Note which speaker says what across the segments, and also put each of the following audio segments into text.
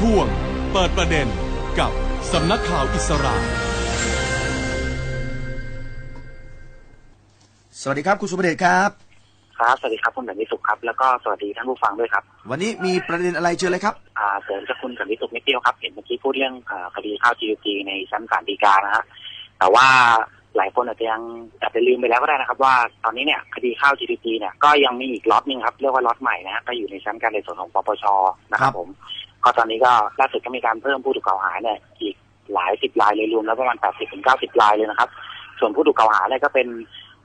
Speaker 1: ช่วง เปิดประเด็นกับสำนักข่าวอิสระ
Speaker 2: สวัสดีครับคุณสุประเดชครับ
Speaker 3: ครับ สวัสดีครับคุณสันติสุขครับ แล้วก็สวัสดีท่านผู้ฟังด้วยครับ
Speaker 2: วันนี้มีประเด็นอะไรเชิญเลยครับ
Speaker 3: อ่าเสริมจากคุณสันติสุขนิดเดียวครับ เห็นเมื่อกี้พูดเรื่องอ่าคดีข้าว GDP ในชั้นศาลฎีกานะฮะ แต่ว่าหลายคนอาจจะยังอาจจะลืมไปแล้วก็ได้นะครับ ว่าตอนนี้เนี่ยคดีข้าว GDP เนี่ยก็ยังมีอีกล็อตหนึงครับ เรียกว่าล็อตใหม่นะฮะก็อยู่ในชั้นการไต่สวนของปปชนะค
Speaker 2: ครั
Speaker 3: รับบ ผม ก็ตอนนี้ก็ล่าสุดก็มีการเพิ่มผู้ถูกกล่าวหาเนี่ยอีกหลายสิบรายเลยรวมแล้วประมาณแปดสิบถึงเก้าสิบรายเลยนะครับ ส่วนผู้ถูกกล่าวหาเนี่ยก็เป็น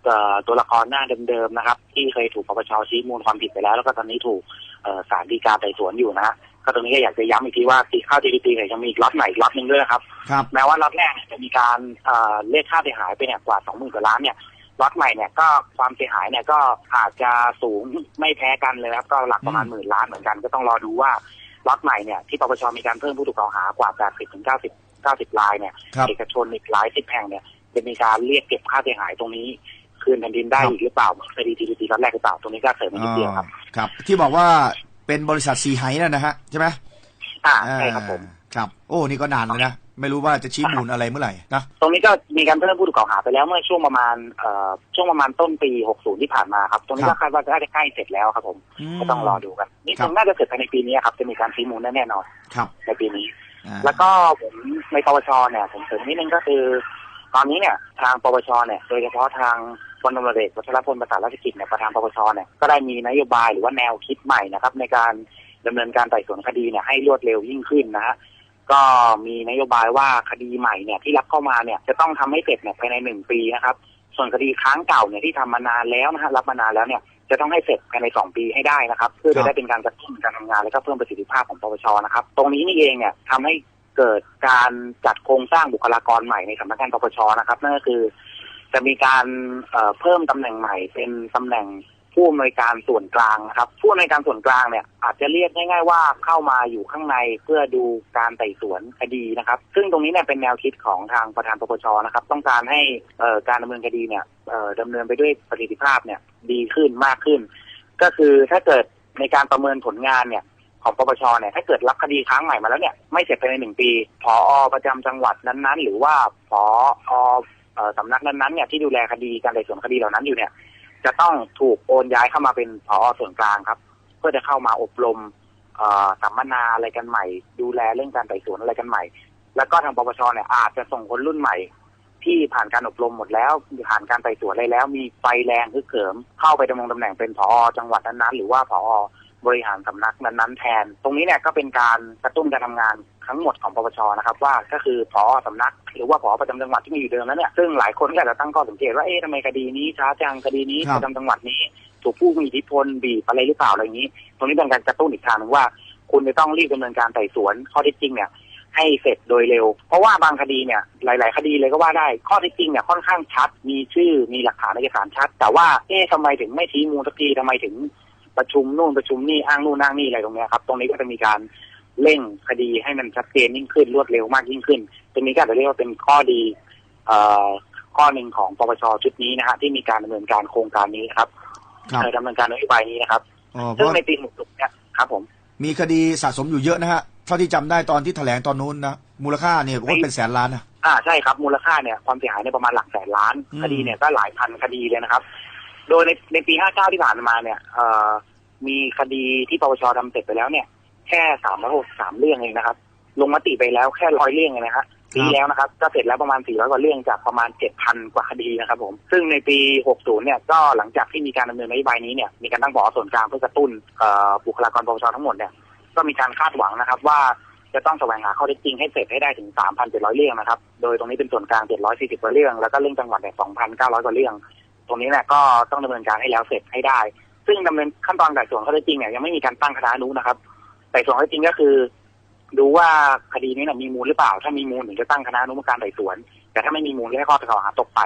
Speaker 3: เอ่อตัวละครหน้าเดิมๆนะครับ ที่เคยถูกปปชชี้มูลความผิดไปแล้ว แล้วก็ตอนนี้ถูกเอ่อศาลฎีกาไต่สวนอยู่นะฮะก็ตรงนี้ก็อยากจะย้ำอีกทีว่าตีข้าว GDP เนี่ยยังมีอีกล็อตใหม่อีกล็อตหนึ่งด้วยนะครับ
Speaker 2: ครับ
Speaker 3: แม้ว่าล็อตแรกเนี่ยจะมีการเอ่อเรียกค่าเสียหายไปเนี่ยกว่าสองหมื่นกว่าล้านเนี่ยล็อตใหม่เนี่ยก็ความเสียหายเนี่ยก็อาจจะสูงไม่แพ้กันเลยครับก็หลักประมาณ
Speaker 2: อืม
Speaker 3: หมื่นล้านเหมือนกันก็ต้องรอดูว่า ล็อตใหม่เนี่ยที่ปปชมีการเพิ่มผู้ถูกกล่าวหากว่า 80ถึง90 90รายเนี่ย
Speaker 2: ครับ
Speaker 3: เอกชนอีกหลายสิบแห่งเนี่ยจะมีการเรียกเก็บค่าเสียหายตรงนี้คืนแผ่นดินได้
Speaker 2: ครับ
Speaker 3: อีกหรือเปล่าเหมือนคดีทีดีล็อตแรกหรือเปล่าตรงนี้ก็เสริมอีกนิดเดียวครับ
Speaker 2: ครับ ที่บอกว่าเป็นบริษัทซีไฮนั่นนะฮะใช่ไหม
Speaker 3: อ่าใช่ครับผม
Speaker 2: อ่าครับ โอ้นี่ก็นานเลยนะ ไม่รู้ว่าจะชี้มูลอะไรเมื่อไหร่นะ
Speaker 3: ตรงนี้ก็มีการเพิ่มผู้ถูกกล่าวหาไปแล้วเมื่อช่วงประมาณเอ่อช่วงประมาณต้นปี 60 ที่ผ่านมาครับ ตรงนี้
Speaker 2: ครั
Speaker 3: ก็
Speaker 2: บ
Speaker 3: คาดว่าจะใกล้เสร็จแล้วครับผม
Speaker 2: ม
Speaker 3: ก็ต้องรอดูกันนี่
Speaker 2: ครั
Speaker 3: ค
Speaker 2: บ
Speaker 3: งน่าจะเสร็จภายในปีนี้ครับจะมีการชี้มูลแน่ๆนอน
Speaker 2: ครับ
Speaker 3: ในปีนี้
Speaker 2: อ่า
Speaker 3: แล้วก็ผมในปปชเนี่ยผมเสริมนิดนึงก็คือ ตอนนี้เนี่ยทางปปชเนี่ยโดยเฉพาะทางพลตำรวจเอกวัชรพลประสานราชกิจเนี่ยประธานปปชเนี่ยก็ได้มีนโยบายหรือว่าแนวคิดใหม่นะครับในการดำเนินการไต่สวนคดีเนี่ยให้รวดเร็วยิ่งขึ้นนะฮะ ก็มีนโยบายว่าคดีใหม่เนี่ยที่รับเข้ามาเนี่ยจะต้องทำให้เสร็จเนี่ยภายในหนึ่งปีนะครับ ส่วนคดีค้างเก่าเนี่ยที่ทำมานานแล้วนะฮะรับมานานแล้วเนี่ยจะต้องให้เสร็จภายในสองปีให้ได้นะครับ เพื่อจะได้เป็นการกระตุ้นการทำงานและก็เพิ่มประสิทธิภาพของปปชนะครับ ตรงนี้นี่เองเนี่ยทำให้เกิดการจัดโครงสร้างบุคลากรใหม่ในสำนักงานปปชนะครับนั่นก็คือ จะมีการเเพิ่มตำแหน่งใหม่เป็นตำแหน่ง ผู้อำนวยการส่วนกลางนะครับ ผู้อำนวยการส่วนกลางเนี่ย อาจจะเรียกง่าย ๆ ว่าเข้ามาอยู่ข้างในเพื่อดูการไต่สวนคดีนะครับ ซึ่งตรงนี้เนี่ยเป็นแนวคิดของทางประธานปปชนะครับ ต้องการให้การดำเนินคดีเนี่ยดำเนินไปด้วยประสิทธิภาพเนี่ยดีขึ้นมากขึ้น ก็คือถ้าเกิดในการประเมินผลงานเนี่ยของปปชเนี่ยถ้าเกิดรับคดีครั้งใหม่มาแล้วเนี่ยไม่เสร็จภายในหนึ่งปีผอประจำจังหวัดนั้นๆ หรือว่าผออ่อสำนักนั้นๆเนี่ยที่ดูแลคดีการไต่สวนคดีเหล่านั้นอยู่เนี่ย จะต้องถูกโอนย้ายเข้ามาเป็นผอส่วนกลางครับ เพื่อจะเข้ามาอบรมสัมมนาอะไรกันใหม่ ดูแลเรื่องการไต่สวนอะไรกันใหม่ แล้วก็ทางปปชเนี่ยอาจจะส่งคนรุ่นใหม่ ที่ผ่านการอบรมหมดแล้วผ่านการไต่สวนอะไรแล้ว มีไฟแรงฮึกเหิมเข้าไปดำรงตำแหน่งเป็นผอจังหวัดนั้นๆหรือว่าผอ บริหารสำนักนั้นๆแทน ตรงนี้เนี่ยก็เป็นการกระตุ้นการทำงานทั้งหมดของปปชนะครับว่าก็คือผอสำนัก หรือว่าผอประจำจังหวัดที่มีอยู่เดิมแล้วเนี่ยซึ่งหลายคนก็อาจจะตั้งข้อสังเกตว่าเอ๊ะทำไมคดีนี้ช้าจังคดีนี้
Speaker 2: ครับ
Speaker 3: ประจำจังหวัดนี้ ถูกผู้มีอิทธิพลบีบอะไรหรือเปล่าอะไรอย่างนี้ ตรงนี้เป็นการกระตุ้นอีกทางหนึงว่า คุณจะต้องรีบดำเนินการไต่สวนข้อเท็จจริงเนี่ยให้เสร็จโดยเร็ว เพราะว่าบางคดีเนี่ยหลาย ๆ คดีเลยก็ว่าได้ ข้อเท็จจริงเนี่ยค่อนข้างชัด มีชื่อมีหลักฐานเอกสารชัด แต่ว่าเอ๊ะทำไมถึงไม่ชี้มูลสักทีทำไมถึง ประชุมนู่นประชุมนี่อ้างนู่นอ้างนี่อะไรตรงเนี้ยครับ ตรงนี้ก็จะมีการเร่งคดีให้มันชัดเจนยิ่งขึ้นรวดเร็วมากยิ่งขึ้นตรงนี้ก็อาจจะเรียกว่าเป็นข้อดีเอ่อข้อหนึ่งของปปชชุดนี้นะฮะที่มีการดำเนินการโครงการนี้นะครับ
Speaker 2: ครับ
Speaker 3: เอ่อดำเนินการนโยบายนี้นะครับ
Speaker 2: อ๋อเพ
Speaker 3: ซึ่ง
Speaker 2: ราะ
Speaker 3: ในปี66เนี่ยครับ ผม
Speaker 2: มีคดีสะสมอยู่เยอะนะฮะเท่าที่จำได้ตอนที่แถลงตอนนู้นนะมูลค่าเนี่ยผมว่าเป็นแสนล้านนะ
Speaker 3: อ่าใช่ครับมูลค่าเนี่ยความเสียหายในยประมาณหลักแสนล้าน
Speaker 2: อืม
Speaker 3: คดีเนี่ยก็หลายพันคดีเลยนะครับ โดยในในปี 59 ที่ผ่านมาเนี่ยเอ่อมีคดีที่ปปชทำเสร็จไปแล้วเนี่ย แค่สามร้อยหกสามเรื่องเองนะครับ ลงมติไปแล้วแค่ร้อยเรื่องเองนะฮะปีแล้วนะครับ ก็เสร็จแล้วประมาณ 400 กว่าเรื่องจากประมาณ 7,000 กว่าคดีนะครับผม ซึ่งในปี 60 เนี่ย ก็หลังจากที่มีการดำเนินนโยบายนี้เนี่ย มีการตั้งบอส่วนกลางเพื่อกระตุ้นเอ่อบุคลากรปปชทั้งหมดเนี่ย ก็มีการคาดหวังนะครับว่าจะต้องแสวงหาข้อเท็จจริงให้เสร็จให้ได้ถึง 3,700 เรื่องนะครับ โดยตรงนี้เป็นส่วนกลาง 740 กว่าเรื่อง แล้วก็เรื่องจังหวัดเนี่ย 2,900 กว่าเรื่อง ตรงนี้เนี่ยก็ต้องดำเนินการให้แล้วเสร็จให้ได้ ซึ่งดำเนินขั้นตอนไต่สวนข้อเท็จจริงเนี่ยยังไม่มีการตั้งคณะอนุนะครับไต่สวนข้อเท็จจริงก็คือ ดูว่าคดีนี้เนี่ยมีมูลหรือเปล่า ถ้ามีมูลถึงจะตั้งคณะอนุกรรมการไต่สวน แต่ถ้าไม่มีมูลก็ให้ข้อกล่าวหาตกไป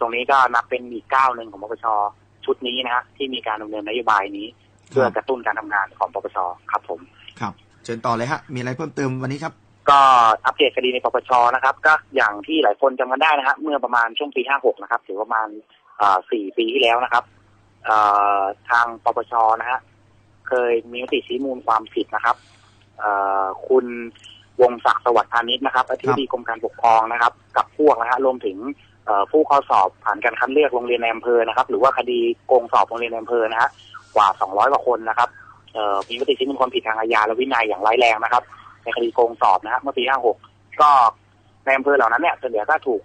Speaker 3: ตรงนี้ก็นับเป็นอีกก้าวหนึ่งของปปชชุดนี้นะฮะที่มีการดำเนินนโยบายนี้ เพื่อกระตุ้นการทำงานของปปชครับผม
Speaker 2: ครับเชิญต่อเลยฮะมีอะไรเพิ่มเติมวันนี้ครับ
Speaker 3: ก็อัปเดตคดีในปปชนะครับ ก็อย่างที่หลายคนจำกันได้นะฮะเมื่อประมาณช่วงปี 56 นะครับถือประมาณ สี่ปีที่แล้วนะครับเอ่อทางปปชนะฮะเคยมีมติชี้มูลความผิดนะครับเอ่อคุณวงศักดิ์สวัสดิ์พานิชนะครับอธิบดีกรมการปกครองนะครับ กับพวกนะฮะรวมถึงเอ่อผู้เข้าสอบผ่านการคัดเลือกโรงเรียนในอำเภอนะครับ หรือว่าคดีโกงสอบโรงเรียนในอำเภอนะฮะกว่า 200 กว่าคนนะครับเอ่อมีมติชี้มูลความผิดทางอาญาและวินัยอย่างร้ายแรงนะครับ ในคดีโกงสอบนะฮะเมื่อปี 56 ก็ในอำเภอเหล่านั้นเนี่ยส่วนใหญ่ก็ถูก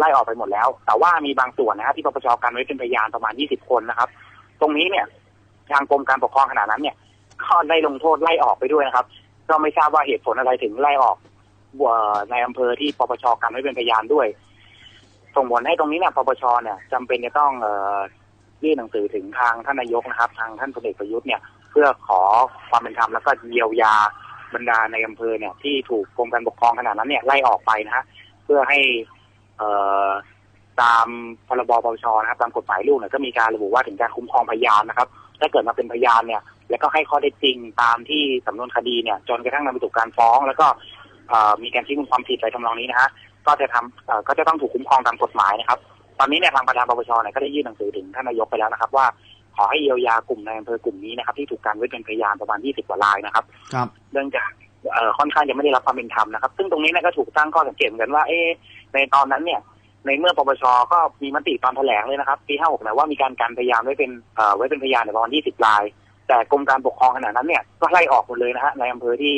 Speaker 3: ไล่ออกไปหมดแล้ว แต่ว่ามีบางส่วนนะฮะที่ปปชกันไว้เป็นพยานประมาณ 20 คนนะครับ ตรงนี้เนี่ย ทางกรมการปกครองขณะนั้นเนี่ยก็ได้ลงโทษไล่ออกไปด้วยนะครับ ก็ไม่ทราบว่าเหตุผลอะไรถึงไล่ออกในอำเภอที่ปปชกันไว้เป็นพยานด้วย ส่งผลให้ตรงนี้เนี่ยปปชเนี่ยจำเป็นจะต้องเยื่นหนังสือถึงทางท่านนายกนะครับ ทางท่านพลเอกประยุทธ์เนี่ยเพื่อขอความเป็นธรรมแล้วก็เยียวยาบรรดาในอำเภอเนี่ยที่ถูกกรมการปกครองขนาดนั้นเนี่ยไล่ออกไปนะฮะเพื่อให้ ตามพรบปปชนะครับตามกฎหมายลูกเนี่ยก็มีการระบุว่าถึงการคุ้มครองพยานนะครับ ถ้าเกิดมาเป็นพยานเนี่ย แล้วก็ให้ข้อได้จริงตามที่สำนวนคดีเนี่ย จนกระทั่งนำไปสู่การฟ้อง แล้วก็เอ่อมีการชี้มูลความผิดอะไรทำนองนี้นะฮะก็จะทำเอ่อก็จะต้องถูกคุ้มครองตามกฎหมายนะครับ ตอนนี้เนี่ยทางประธานปปชเนี่ยก็ได้ยื่นหนังสือถึงท่านนายกไปแล้วนะครับ ว่าขอให้เยียวยากลุ่มในอำเภอกลุ่มนี้นะครับ ที่ถูกการไว้เป็นพยานประมาณ 20 กว่ารายนะครับ
Speaker 2: ครับ
Speaker 3: เนื่องจากเอ่อ ค่อนข้างจะไม่ได้รับความเป็นธรรมนะครับ ซึ่งตรงนี้เนี่ยก็ถูกตั้งข้อสังเกตเหมือนกันว่า เอ๊ะในตอนนั้นเนี่ยในเมื่อปปชก็มีมติตอนแถลงเลยนะครับปี56นะว่ามีการกันพยานไว้เป็นเอ่อไว้เป็นพยานในประมาณ20ราย แต่กรมการปกครองขณะนั้นเนี่ยก็ไล่ออกหมดเลยนะฮะในอำเภอที่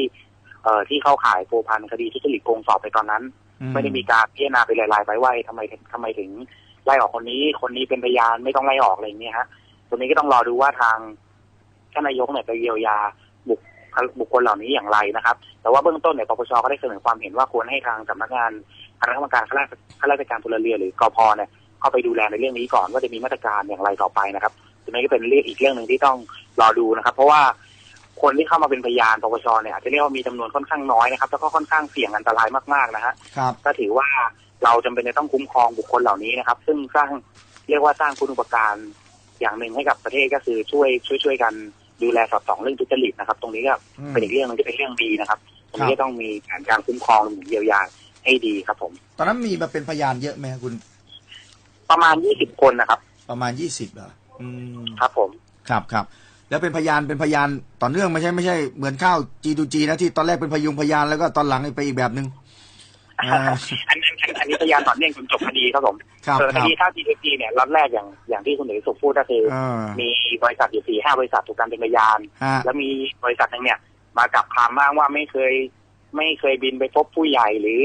Speaker 3: เอ่อที่เข้าข่ายโพวพันคดีทุจริตโกงสอบไปตอนนั้น
Speaker 2: อื
Speaker 3: ไม่ได้มีการพิจารณาไปนรายๆไปว่าเอ๊ะทำไมทำไมถึงไล่ออกคนนี้ คนนี้เป็นพยานไม่ต้องไล่ออกอะไรอย่างเงี้ยฮะตรงนี้ก็ต้องรอดูว่าทางท่านนายกเนี่ยจะเยียวยาบุค บุคคลเหล่านี้อย่างไรนะครับ แต่ว่าเบื้องต้นเนี่ยปปชก็ได้เสนอความเห็นว่าควรให้ทางสำนักงานคณะกรรมการข้าราชข้าราชการพลเรือนหรือกพเนี่ยเข้าไปดูแลในเรื่องนี้ก่อนว่าจะมีมาตรการอย่างไรต่อไปนะครับตรงนี้ก็เป็นเรื่องอีกเรื่องหนึ่งที่ต้องรอดูนะครับ เพราะว่าคนที่เข้ามาเป็นพยานปปชเนี่ยอาจจะเรียกว่ามีจำนวนค่อนข้างน้อยนะครับ แล้วก็ค่อนข้างเสี่ยงอันตรายมากๆนะฮะ
Speaker 2: ครับ
Speaker 3: ก็ถือว่าเราจำเป็นจะต้องคุ้มครองบุคคลเหล่านี้นะครับ ซึ่งสร้างเรียกว่าสร้างคุณอุปการอย่างหนึ่งให้กับประเทศก็คือช่วยช่วยช่วยกัน ดูแลสอดส่องเรื่องทุจริตนะครับ ตรงนี้ก็
Speaker 2: อืม
Speaker 3: เป็นอีกเรื่องหนึงที่เป็นเรื่องดีนะครับตรง
Speaker 2: ครั
Speaker 3: นี้
Speaker 2: บ
Speaker 3: ก็ต้องมีแผนการคุ้มครองหรือเยียวยาให้ดีครับ ผม
Speaker 2: ตอนนั้นมีมาเป็นพยานเยอะไหมคุณ
Speaker 3: ประมาณยี่สิบคนนะครับ
Speaker 2: ประมาณยี่สิบเหรออืม
Speaker 3: ครับผม
Speaker 2: ครับครับแล้วเป็นพยานเป็นพยานต่อเนื่องไม่ใช่ไม่ใช่เหมือนข้าวจีดูจีนะที่ตอนแรกเป็นพยุงพยานแล้วก็ตอนหลังไปอีกแบบหนึ่ง อ่า
Speaker 3: อันอันอันอันนี้พยานต่อเนื่องจนจบคดีครับผม
Speaker 2: ครับ
Speaker 3: ส่วน
Speaker 2: ค
Speaker 3: ครับดีถ้า GDP เนี่ยล็อตแรกอย่างอย่างที่คุณเอกสุขพูดก็คือ
Speaker 2: อ่า
Speaker 3: มีบริษัทอยู่สี่ห้าบริษัทถูกการเป็นพยาน
Speaker 2: ฮะ
Speaker 3: แล้วมีบริษัทหนึงเนี่ย มากับคำอ้างว่าไม่เคย ไม่เคยบินไปพบผู้ใหญ่หรือ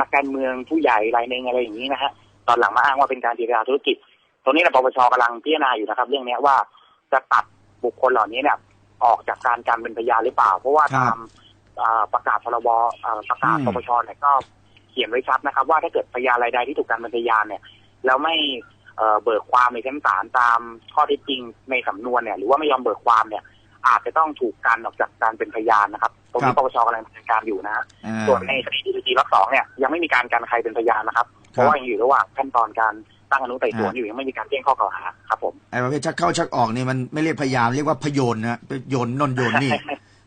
Speaker 3: นักการเมืองผู้ใหญ่รายหนึ่งอะไรอย่างนี้นะฮะตอนหลังมาอ้างว่าเป็นการเจรจาธุรกิจ ตรงนี้นะปปชกำลังพิจารณาอยู่นะครับ เรื่องเนี้ยว่าจะตัดบุคคลเหล่านี้เนี่ยออกจากการการเป็นพยานหรือเปล่า เพราะว่า
Speaker 2: ครับ
Speaker 3: ตามอ่าประกาศพรบอ่าประกาศ
Speaker 2: อืม
Speaker 3: ปปชเนี่ยก็เขียนไว้ชัดนะครับ ว่าถ้าเกิดพยานรายใดที่ถูกการเป็นพยานเนี่ยแล้วไม่เอ่อเบิกความในชั้นศาลตามข้อเท็จจริงในสำนวนเนี่ยหรือว่าไม่ยอมเบิกความเนี่ย อาจจะต้องถูกกันออกจากการเป็นพยานนะครับตรงนี้ปปชกำลังดำเนินการอยู่นะฮะ
Speaker 2: อ่า
Speaker 3: ส่วนในคดีดีดีรอบสองเนี่ยยังไม่มีการกันใครเป็นพยานนะครับ เพราะว่ายังอยู่ระหว่างขั้นตอนการตั้งอนุไต่สวนอยู่ยังไม่มีการแจ้งข้อกล่าวหาครับผม
Speaker 2: ไอ้ประเภทชักเข้าชักออกนี่มันไม่เรียกพยานเรียกว่าพยนนะไปโยนนนโยนนี่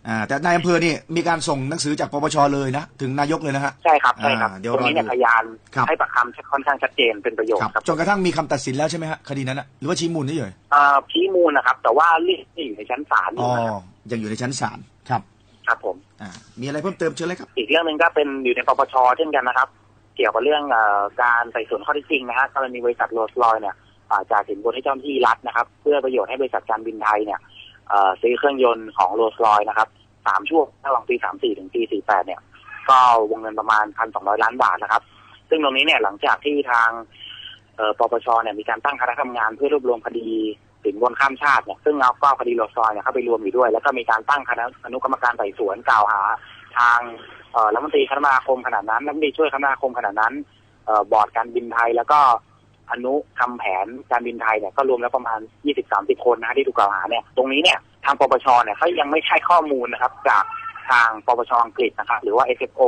Speaker 2: อ่าแต่นายอำเภอนี่มีการส่งหนังสือจากปปชเลยนะ ถึงนายกเลยนะฮะ
Speaker 3: ใช่ครับใช่ครับ
Speaker 2: อ่าเดี๋ยว
Speaker 3: ตรงนี้เนี่ย
Speaker 2: รอดู
Speaker 3: พยาน
Speaker 2: ครับ
Speaker 3: ให้ปากคำค่อนข้างชัดเจนเป็นประโยชน์ครับ
Speaker 2: จนกระทั่งมีคำตัดสินแล้วใช่ไหมฮะคดีนั้นนะหรือว่าชี้มูลนี่เฉย
Speaker 3: เอ่อชี้มูลนะครับ แต่ว่าเรื่องที่อยู่ในชั้นศาลอ
Speaker 2: อ๋
Speaker 3: ยู่
Speaker 2: อ
Speaker 3: นะครับ
Speaker 2: ยังอยู่ในชั้นศาลครับ
Speaker 3: ครับผม
Speaker 2: อ่ามีอะไรเพิ่มเติมเชิญเลยครับ
Speaker 3: อีกเรื่องหนึ่งก็เป็นอยู่ในปปชเช่นกันนะครับ เกี่ยวกับเรื่องเอ่อการไต่สวนข้อเท็จจริงนะฮะกรณีบริษัทโรลส์รอยเนี่ยอ่าจ่ายสินบนให้เจ้าหน้าที่รัฐนะครับ เพื่อประโยชน์ให้บริษัทการบินไทยเนี่ยเอ่อ ซื้อเครื่องยนต์ของโรลส์รอยนะครับสามช่วงระหว่างปีสามสี่ถึงปีสี่แปดเนี่ย ก็วงเงินประมาณพันสองร้อยล้านบาทนะครับ ซึ่งตรงนี้เนี่ยหลังจากที่ทางปปชเนี่ยมีการตั้งคณะทำงานเพื่อรวบรวมคดีสินบนข้ามชาติเนี่ยซึ่งเอาก็คดีโรลส์รอยเนี่ยเข้าไปรวมอยู่ด้วย แล้วก็มีการตั้งคณะอนุกรรมการไต่สวนกล่าวหา ทางรัฐมนตรีคมนาคมขนาดนั้นรัฐมนตรีช่วยคมนาคมขนาดนั้นออบอร์ดการบินไทยแล้วก็ อนุทำแผนการบินไทยเนี่ยก็รวมแล้วประมาณ 20-30 คนนะที่ถูกกล่าวหาเนี่ยตรงนี้เนี่ยทางปปชเนี่ยเขายังไม่ใช่ข้อมูลนะครับจากทางปปชอังกฤษนะครับหรือว่า SFO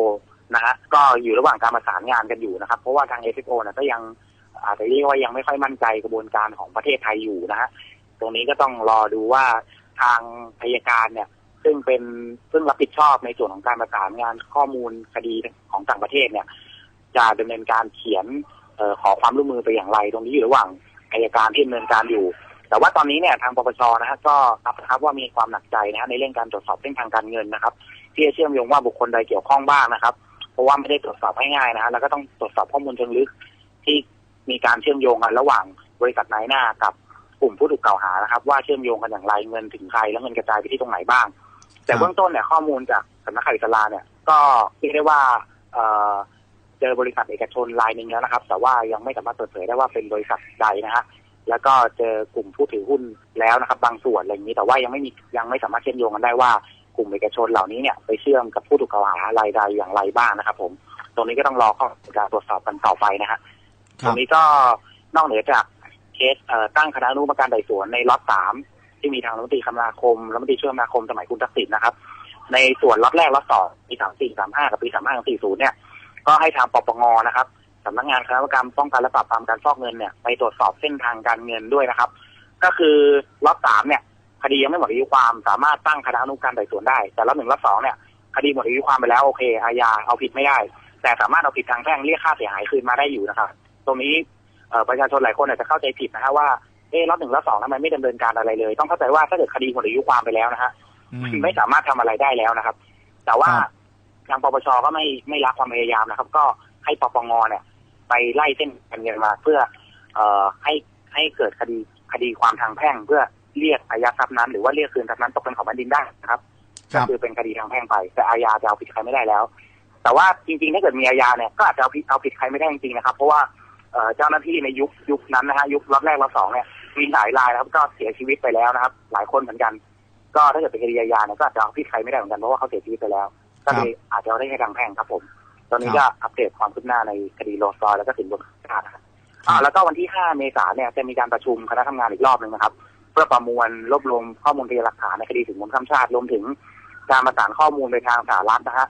Speaker 3: นะฮะก็อยู่ระหว่างการประสานงานกันอยู่นะครับ เพราะว่าทาง SFO เนี่ยก็ยังอาจจะเรียกว่ายังไม่ค่อยมั่นใจกระบวนการของประเทศไทยอยู่นะฮะตรงนี้ก็ต้องรอดูว่าทางพยการเนี่ย ซึ่งเป็นซึ่งรับผิดชอบในส่วนของการประสานงานข้อมูลคดีของต่างประเทศเนี่ย จะดำเนินการเขียน ขอความร่วมมือไปอย่างไร ตรงนี้อยู่ระหว่างอายการที่ดำเนินการอยู่ แต่ว่าตอนนี้เนี่ยทางปปชนะฮะก็รับนะครับว่ามีความหนักใจนะฮะในเรื่องการตรวจสอบเส้นทางการเงินนะครับ ที่จะเชื่อมโยงว่าบุคคลใดเกี่ยวข้องบ้างนะครับ เพราะว่าไม่ได้ตรวจสอบง่ายๆนะฮะแล้วก็ต้องตรวจสอบข้อมูลเชิงลึกที่มีการเชื่อมโยงกันระหว่างบริษัทนายหน้ากับกลุ่มผู้ถูกกล่าวหานะครับ ว่าเชื่อมโยงกันอย่างไรเงินถึงใครแล้วเงินกระจายไปที่ตรงไหนบ้าง แต่เบื้องต้นเนี่ยข้อมูลจากสำนักข่าวอิสลาเนี่ย ก็เรียกได้ว่า เอ่อเจอบริษัทเอกชนรายหนึ่งแล้วนะครับ แต่ว่ายังไม่สามารถเปิดเผยได้ว่าเป็นบริษัทใดนะฮะแล้วก็เจอกลุ่มผู้ถือหุ้นแล้วนะครับ บางส่วนอะไรอย่างนี้ แต่ว่ายังไม่มียังไม่สามารถเชื่อมโยงกันได้ว่ากลุ่มเอกชนเหล่านี้เนี่ยไปเชื่อมกับผู้ถูกกล่าวหารายใดอย่างไรบ้างนะครับ ผม ตรงนี้ก็ต้องรอข้อการตรวจสอบกันต่อไปนะฮะ
Speaker 2: ค
Speaker 3: ต
Speaker 2: รั
Speaker 3: ร
Speaker 2: บ
Speaker 3: งนี้ก็นอกเหนือจากเคสเอ่อตั้งคณะอนุกรรมการไต่สวนในล็อตสามที่มีทางรัฐมนตรีคมนาคมรัฐมนตรีช่วยคมนาคมสมัยคุณทักษิณนะครับ ในส่วนล็อตแรกล็อตสองปีสามสี่สามห้ากับปีสามห้าสี่ศูนย์เนี่ย ก็ให้ทางปปงนะครับสำนักงานคณะกรรมการป้องกันและปราบปรามการฟอกเงินเนี่ยไปตรวจสอบเส้นทางการเงินด้วยนะครับ ก็คือล็อตสามเนี่ยคดียังไม่หมดอายุความสามารถตั้งคณะอนุกรรมการไต่สวนได้ แต่ล็อตหนึ่งล็อตสองเนี่ยคดีหมดอายุความไปแล้วโอเคอาญาเอาผิดไม่ได้ แต่สามารถเอาผิดทางแพ่งเรียกค่าเสียหายคืนมาได้อยู่นะครับ ตรงนี้เอ่อประชาชนหลายคนอาจจะเข้าใจผิดนะฮะว่าเออล็อตหนึ่งล็อตสองทำไมไม่ดำเนินการอะไรเลย ต้องเข้าใจว่าถ้าเกิดคดีหมดอายุความไปแล้วนะฮะ
Speaker 2: อืม
Speaker 3: ไม่สามารถทำอะไรได้แล้วนะครับ แต่ว่า
Speaker 2: ครับ
Speaker 3: ทางปปชก็ไม่ไม่รักความพยายามนะครับ ก็ให้ปปงเนี่ย ไปไล่เส้นการเงินมาเพื่อ เอ่อให้ให้เกิดคดีคดีความทางแพ่ง เพื่อเรียกอายัดทรัพย์นั้น หรือว่าเรียกคืนทรัพย์นั้นตกเป็นของแผ่นดินได้นะครับ
Speaker 2: ครั
Speaker 3: ก็
Speaker 2: บ
Speaker 3: คือเป็นคดีทางแพ่งไป แต่อาญาจะเอาผิดใครไม่ได้แล้ว แต่ว่าจริงๆถ้าเกิดมีอาญาเนี่ยก็อาจจะเอาผิดเอาผิดใครไม่ได้จริงๆนะครับ เพราะว่าเอ่อเจ้าหน้าที่ในยุคยุคนั้นนะฮะยุครอบแรกรอบสองเนี่ยมีหลายรายนะครับ ก็เสียชีวิตไปแล้วนะครับ หลายคนเหมือนกัน ก็ถ้าเกิดเป็นคดีอาญาเนี่ยก็อาจจะเอาผิดใครไม่ได้เหมือนกันเพราะว่าเขาเสียชีวิตไปแล้ว ก็เลยอาจจะเอาได้แค่ทางแพ่งครับผม ตอนนี้ก็อัปเดตความคืบหน้าในคดีโรลส์รอยซ์แล้วก็สินบนชาตินะครับอ่าแล้วก็วันที่ 5 เมษายนเนี่ยจะมีการประชุมคณะทำงานอีกรอบหนึ่งนะครับ เพื่อประมวลรวบรวมข้อมูลพยานหลักฐานในคดีถึงมูลข้ามชาติรวมถึงการประสานข้อมูลไปทางสหรัฐนะฮะ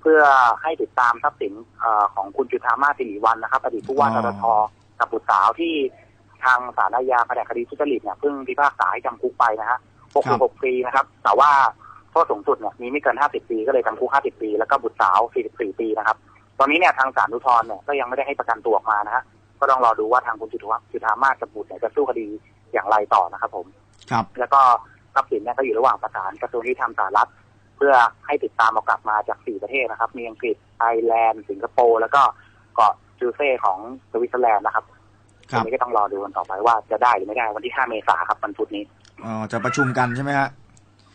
Speaker 3: เพื่อให้ติดตามทรัพย์สินเอ่อของคุณจุธามาสสิริวัลนะครับอดีตผู้ว่า
Speaker 2: อ๋
Speaker 3: ท
Speaker 2: อ
Speaker 3: ทกับบุตรสาวที่ทางศาลอาญาแผนกคดีทุจริตเนี่ยเพิ่งพิพากษาให้จำคุกไปนะฮะ66ปีนะครับ แต่ว่า โทษสูงสุดเนี่ยมีไม่เกิน 50 ปีก็เลยจำคุก 50 ปี แล้วก็บุตรสาว 44 ปีนะครับ ตอนนี้เนี่ยทางศาลอุทธรณ์เนี่ยก็ยังไม่ได้ให้ประกันตัวออกมานะฮะก็ต้องรอดูว่าทางคุณจุธาจุธามาสกับบุตรเนี่ยจะสู้คดีอย่างไรต่อนะครับ ผม
Speaker 2: ครับ
Speaker 3: แล้วก็ทรัพย์สินเนี่ยก็อยู่ระหว่างประสานกระทรวงยุติธรรมสหรัฐเพื่อให้ติดตามเอากลับมาจากสี่ประเทศนะครับ มีอังกฤษไอร์แลนด์สิงคโปร์แล้วก็เกาะจูเซ่ของสวิตเซอร์แลนด์นะครับ
Speaker 2: ค
Speaker 3: ต
Speaker 2: รั
Speaker 3: ร
Speaker 2: บ
Speaker 3: งนี้ก็ต้องรอดูกันต่อไปว่าจะได้หรือไม่ได้วันที่ 5 เมษายนครับวันพุธนี้
Speaker 2: อ๋อจะประชุมกันใช่ไหมฮะ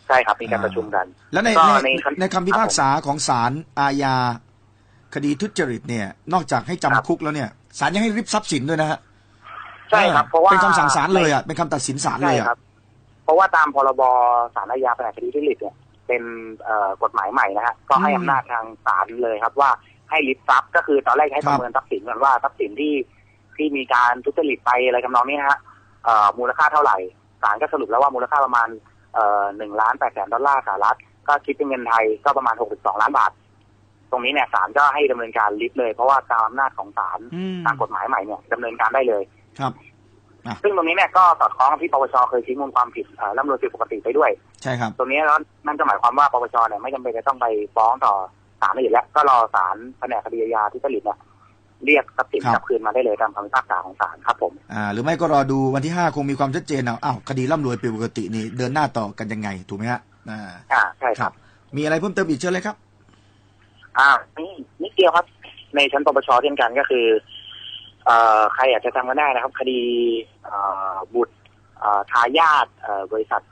Speaker 3: ใช่ครับมีการประชุมกัน
Speaker 2: แล้วใน
Speaker 3: ก็
Speaker 2: ใน
Speaker 3: ในคำ
Speaker 2: ในคำพิพากษาของศาลอาญาคดีทุจริตเนี่ย นอกจากให้จำ
Speaker 3: ครับ
Speaker 2: คุกแล้วเนี่ยศาลยังให้ริบทรัพย์สินด้วยนะฮะ
Speaker 3: ใช่ครับเพราะว่า
Speaker 2: เป็นคำสั่งศาลเลยอะเป็นคำตัดสินศาลเล
Speaker 3: ใช่
Speaker 2: ยอะ
Speaker 3: ครับเพราะว่าตามพรบสารอาญาแผนกคดีทุจริตเนี่ยเป็นเอ่อกฎหมายใหม่นะฮะก็ให้
Speaker 2: อืม
Speaker 3: อำนาจทางศาลเลยครับว่าให้ริบทรัพย์ก็คือตอนแรกให้
Speaker 2: ครั
Speaker 3: ป
Speaker 2: บ
Speaker 3: ระเมินทรัพย์สินก่อนว่าทรัพย์สินที่ที่มีการทุจริตไปอะไรทำนองนี้นะฮะเอ่อมูลค่าเท่าไหร่ศาลก็สรุปแล้วว่ามูลค่าประมาณเอ่อ หนึ่งล้านแปดแสนดอลลาร์สหรัฐ ก็คิดเป็นเงินไทยก็ประมาณหกสิบสองล้านบาท ตรงนี้เนี่ยศาลก็ให้ดำเนินการริบเลย เพราะว่าตามอำนาจของศาล
Speaker 2: อืม
Speaker 3: ตามกฎหมายใหม่เนี่ยดำเนินการได้เลย
Speaker 2: ครับ
Speaker 3: ซึ่งตรงนี้เนี่ยก็สอดคล้องกับที่ปปชเคยชี้มูลความผิดเอ่อรัฐธรรมนูญผิดปกติไปด้วย
Speaker 2: ใช่ครับ
Speaker 3: ตรงนี้แล้วนั่นก็หมายความว่าปปชเนี่ยไม่จำเป็นจะต้องไปฟ้องต่อศาลอื่นแล้ว ก็รอศาลแผนกคดีอาญาทุจริตเนี่ย เรียกทรัพย์สิน
Speaker 2: ครับ
Speaker 3: กลับคืนมาได้เลยตามคำพิพากษาของศาลครับผม
Speaker 2: อ่าหรือไม่ก็รอดูวันที่ห้าคงมีความชัดเจนเอาอ้าวคดีร่ำรวยเป็นปกตินี่เดินหน้าต่อกันยังไงถูกไหมฮะอ่า
Speaker 3: อ่าใช่ครับ
Speaker 2: มีอะไรเพิ่มเติมอีกเชิญเลยครับ
Speaker 3: อ่านี่นิดเดียวครับ ในชั้นปปชเช่นกันก็คือเอ่อใครอยากจะจำกันได้นะครับ คดีเอ่อบุตรเอ่อทายาทเอ่อบริษัท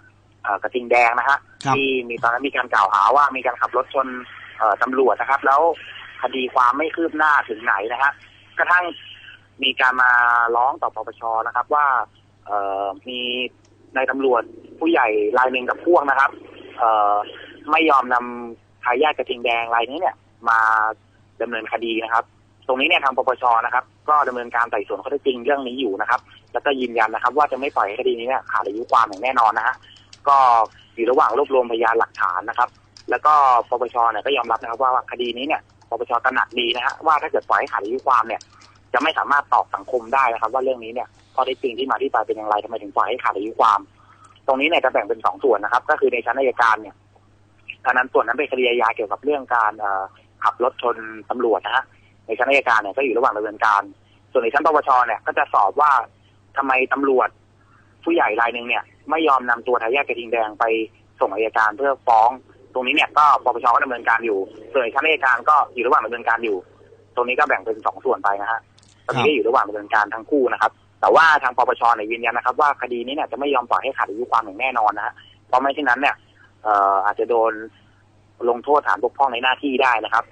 Speaker 3: เอ่อกระทิงแดงนะฮะ
Speaker 2: ครับ
Speaker 3: ที่มีตอนนั้นมีการกล่าวหาว่ามีการขับรถชนเอ่อตำรวจนะครับ แล้ว คดีความไม่คืบหน้าถึงไหนนะฮะกระทั่งมีการมาร้องต่อปปชนะครับ ว่าเออมีนายตำรวจผู้ใหญ่รายหนึ่งกับพวกนะครับ เออไม่ยอมนำทายาทกระทิงแดงรายนี้เนี่ย มาดำเนินคดีนะครับ ตรงนี้เนี่ยทางปปชนะครับ ก็ดำเนินการไต่สวนข้อเท็จจริงเรื่องนี้อยู่นะครับ แล้วก็ยืนยันนะครับ ว่าจะไม่ปล่อยให้คดีนี้เนี่ยขาดอายุความอย่างแน่นอนนะฮะก็อยู่ระหว่างรวบรวมพยานหลักฐานนะครับ แล้วก็ปปชเนี่ยก็ยอมรับนะครับ ว่าคดีนี้เนี่ย ปปชตระหนักดีนะฮะว่าถ้าเกิดปล่อยให้ขาดอายุความเนี่ย จะไม่สามารถตอบสังคมได้นะครับ ว่าเรื่องนี้เนี่ยข้อเท็จจริงที่มาที่ไปเป็นอย่างไรทำไมถึงปล่อยให้ขาดอายุความ ตรงนี้เนี่ยจะแบ่งเป็นสองส่วนนะครับ ก็คือในชั้นอัยการเนี่ยอันนั้นส่วนนั้นเป็นคดีอาญาเกี่ยวกับเรื่องการขับรถชนตำรวจนะฮะในชั้นอัยการเนี่ยก็อยู่ระหว่างดำเนินการ ส่วนในชั้นปปชเนี่ยก็จะสอบว่าทำไมตำรวจผู้ใหญ่รายหนึ่งเนี่ย ไม่ยอมนำตัวทายาทกระทิงแดงไปส่งอัยการเพื่อฟ้อง ตรงนี้เนี่ยก็ปปชก็ดำเนินการอยู่ส่วนชั้นอัยการก็อยู่ระหว่างดำเนินการอยู่ ตรงนี้ก็แบ่งเป็นสองส่วนไปนะฮะตอนนี้ก็อยู่ระหว่างดำเนินการทั้งคู่นะครับ แต่ว่าทางปปชเนี่ยยืนยันนะครับ ว่าคดีนี้เนี่ยจะไม่ยอมปล่อยให้ขาดอายุความอย่างแน่นอนนะฮะเพราะไม่เช่นนั้นเนี่ยเอ่ออาจจะโดนลงโทษฐานบกพร่องในหน้าที่ได้นะครับ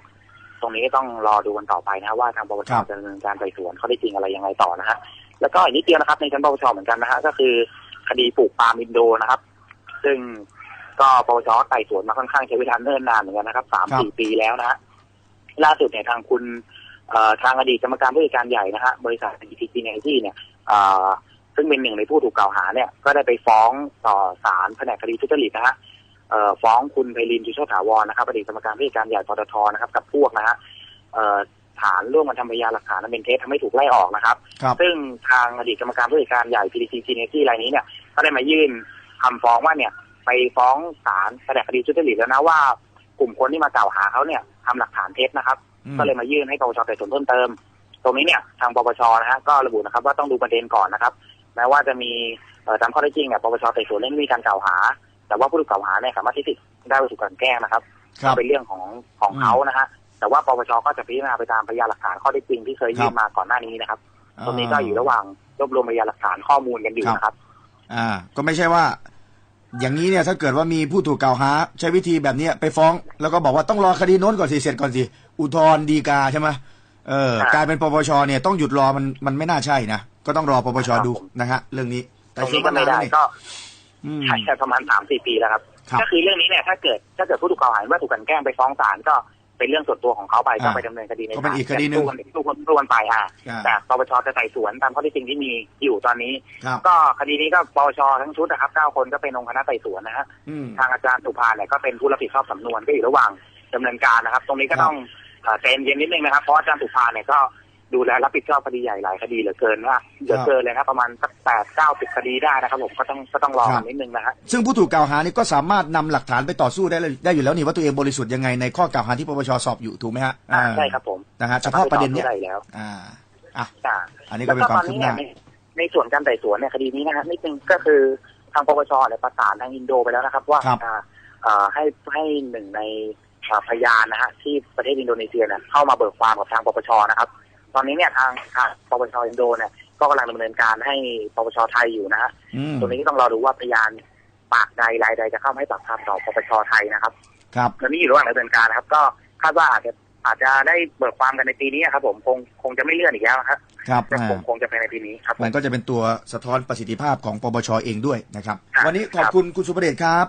Speaker 3: ตรงนี้ก็ต้องรอดูกันต่อไปนะฮะว่าทางปปช
Speaker 2: ครับ
Speaker 3: จะดำเนินการไต่สวนเขาได้จริงอะไรยังไงต่อนะฮะแล้วก็อีกนิดเดียวนะครับ ในชั้นปปชเหมือนกันนะฮะก็คือคดีปลูกปาล์มอินโดนะครับ ซึ่ง ก็ปปชไต่สวนมาค่อนข้างใช้เวลาเนิ่นนานเหมือนกันนะครับสาม
Speaker 2: ครับ
Speaker 3: สี่ปีแล้วนะฮะล่าสุดเนี่ยทางคุณเอ่อทางอดีตกรรมการผู้จัดการใหญ่นะฮะบริษัท GTG Energy เนี่ยเอ่อซึ่งเป็นหนึ่งในผู้ถูกกล่าวหาเนี่ย ก็ได้ไปฟ้องต่อศาลแผนกคดีทุจริตนะฮะเอ่อฟ้องคุณไพลินชูโชติถาวรนะครับอดีตกรรมการผู้จัดการใหญ่ปตทนะครับ กับพวกนะฮะเอ่อฐานร่วมกันทำพยานหลักฐานอันเป็นเท็จทำให้ถูกไล่ออกนะครับ
Speaker 2: ครับ
Speaker 3: ซึ่งทางอดีตกรรมการผู้จัดการใหญ่ PDC g n e t y รายนี้เนี่ยก็ได้มายื่นคำฟ้องว่าเนี่ยไป ฟ้องศาลแผนกคดีทุจริตแล้วนะว่า กลุ่มคนที่มากล่าวหาเขาเนี่ยทำหลักฐานเท็จนะครับ
Speaker 2: อืม
Speaker 3: ก็เลยมายื่นให้ปปชไต่สวนเพิ่มเติม ตรงนี้เนี่ยทางปปชนะฮะก็ระบุนะครับ ว่าต้องดูประเด็นก่อนนะครับแม้ว่าจะมีเอ่อตามข้อเท็จจริงเนี่ยปปชไต่สวนเรื่องไม่มีการกล่าวหา แต่ว่าผู้ถูกกล่าวหาเนี่ยสามารถที่จะได้วัตถุกลั่นแกล้งนะครับ
Speaker 2: ครั
Speaker 3: ก็
Speaker 2: บ
Speaker 3: เป็นเรื่องของของ
Speaker 2: อืม
Speaker 3: เขานะฮะแต่ว่าปปชก็จะพิจารณาไปตามพยานหลักฐานข้อเท็จจริงที่เคยยื่นมาก่อนหน้านี้นะครับตรงนี้ก็อยู่ระหว่างรวบรวมพยานหลักฐานข้อมูลกันอยู่นะครับ
Speaker 2: อ่า ก็ไม่ใช่ว่า อย่างนี้เนี่ยถ้าเกิดว่ามีผู้ถูกกล่าวหา ใช้วิธีแบบเนี้ยไปฟ้อง แล้วก็บอกว่าต้องรอคดีโน้นก่อนสิเสร็จก่อนสิอุทธรณ์ฎีกาใช่ไหมเออ
Speaker 3: ครับ
Speaker 2: กลายเป็นปปชเนี่ยต้องหยุดรอมันมันไม่น่าใช่นะก็ต้องรอปปช
Speaker 3: ครับ
Speaker 2: ดู
Speaker 3: ผม
Speaker 2: นะฮะเรื่องนี้
Speaker 3: ตรงนี้ก็ไม่ได้
Speaker 2: นี่
Speaker 3: ก็
Speaker 2: อืม
Speaker 3: ใช้แค่ประมาณสามสี่ปีแล้วครับ
Speaker 2: ครับ
Speaker 3: ก็คือเรื่องนี้เนี่ยถ้าเกิดถ้าเกิดผู้ถูกกล่าวหาว่าถูกกลันแกล้งไปฟ้องศาลก็ เป็นเรื่องส่วนตัวของเขาไปก็
Speaker 2: อ่า
Speaker 3: ไปดำเนินคดีใน
Speaker 2: ก็เป็น
Speaker 3: ศาล
Speaker 2: อีกคดีหนึ่ง
Speaker 3: สู้กันสู้กันสู้กันไปอะ
Speaker 2: อ่า
Speaker 3: แต่ปปชจะไต่สวนตามข้อเที่จริงที่มีอยู่ตอนนี้
Speaker 2: ครับ
Speaker 3: ก็คดีนี้ก็ปปชทั้งชุดนะครับเก้าคนก็เป็นองค์คณะไต่สวนนะฮะ
Speaker 2: อืม
Speaker 3: ทางอาจารย์สุภาเนี่ยก็เป็นผู้รับผิดชอบสำนวนก็อยู่ระหว่างดำเนินการนะครับ ตรงนี้ก็ต้องเอ่อใจเย็นนิดนึงนะครับเพราะอาจารย์สุภาเนี่ยก็ ดูแลรับผิดชอบคดีใหญ่หลายคดีเหลือเกินว่าเหลือเกินเลยครับประมาณสักแปดเก้าสิบคดีได้นะครับผมก็ต้องก็ต้องรอ
Speaker 2: ครั
Speaker 3: กับนนิดนึงนะฮะ
Speaker 2: ซึ่งผู้ถูกกล่าวหานี่ก็สามารถนำหลักฐานไปต่อสู้ได้เลยได้อยู่แล้วนี่ว่าตัวเองบริสุทธิ์ยังไงในข้อกล่าวหาที่ปปชสอบอยู่ถูกไหมฮะ
Speaker 3: อ่า
Speaker 2: อ่า
Speaker 3: ใช่ครับผม
Speaker 2: นะฮะเฉพาะประเด็นเนี้ย
Speaker 3: ได้แล้ว
Speaker 2: อ่าอะ
Speaker 3: อ่า
Speaker 2: อันนี้ก็เป็นความคืบหน้า
Speaker 3: แล้ก็ตอเยในในส่วนการไต่สวนเนี่ยคดีนี้นะครับนิดนึงก็คือทางปปชเนี่ยประสานทางอินโดไปแล้วนะครับ ว่า
Speaker 2: ครับ
Speaker 3: อ่าเอ่อให้ให้หนึ่งในอ่าพยานนะฮะที่ประเทศอินโดนีเซียเนี่ยเข้ามาเบิกความกับทางปปชนะครับ ตอนนี้เนี่ยทางทางปปชอินโดเนี่ยก็กำลังดำเนินการให้ปปชไทยอยู่นะฮะ
Speaker 2: อืม
Speaker 3: ตรงนี้ก็ต้องรอดูว่าพยานปากใดรายใดจะเข้ามาให้ปากคำต่อปปชไทยนะครับ
Speaker 2: ครับ
Speaker 3: ตอนนี้อยู่ระหว่างดำเนินการนะครับ ก็คาดว่าอาจจะอาจจะได้เบิกความกันในปีนี้ครับ ผมคงคงจะไม่เลื่อนอีกแล้วนะครับ
Speaker 2: ครับ
Speaker 3: จะ
Speaker 2: อ่า
Speaker 3: คงคงจะภายในปีนี้ครับผม
Speaker 2: มันก็จะเป็นตัวสะท้อนประสิทธิภาพของปปชเองด้วยนะครับ
Speaker 3: ครับ
Speaker 2: วันนี้ขอบคุณคุณสุประเดชครับ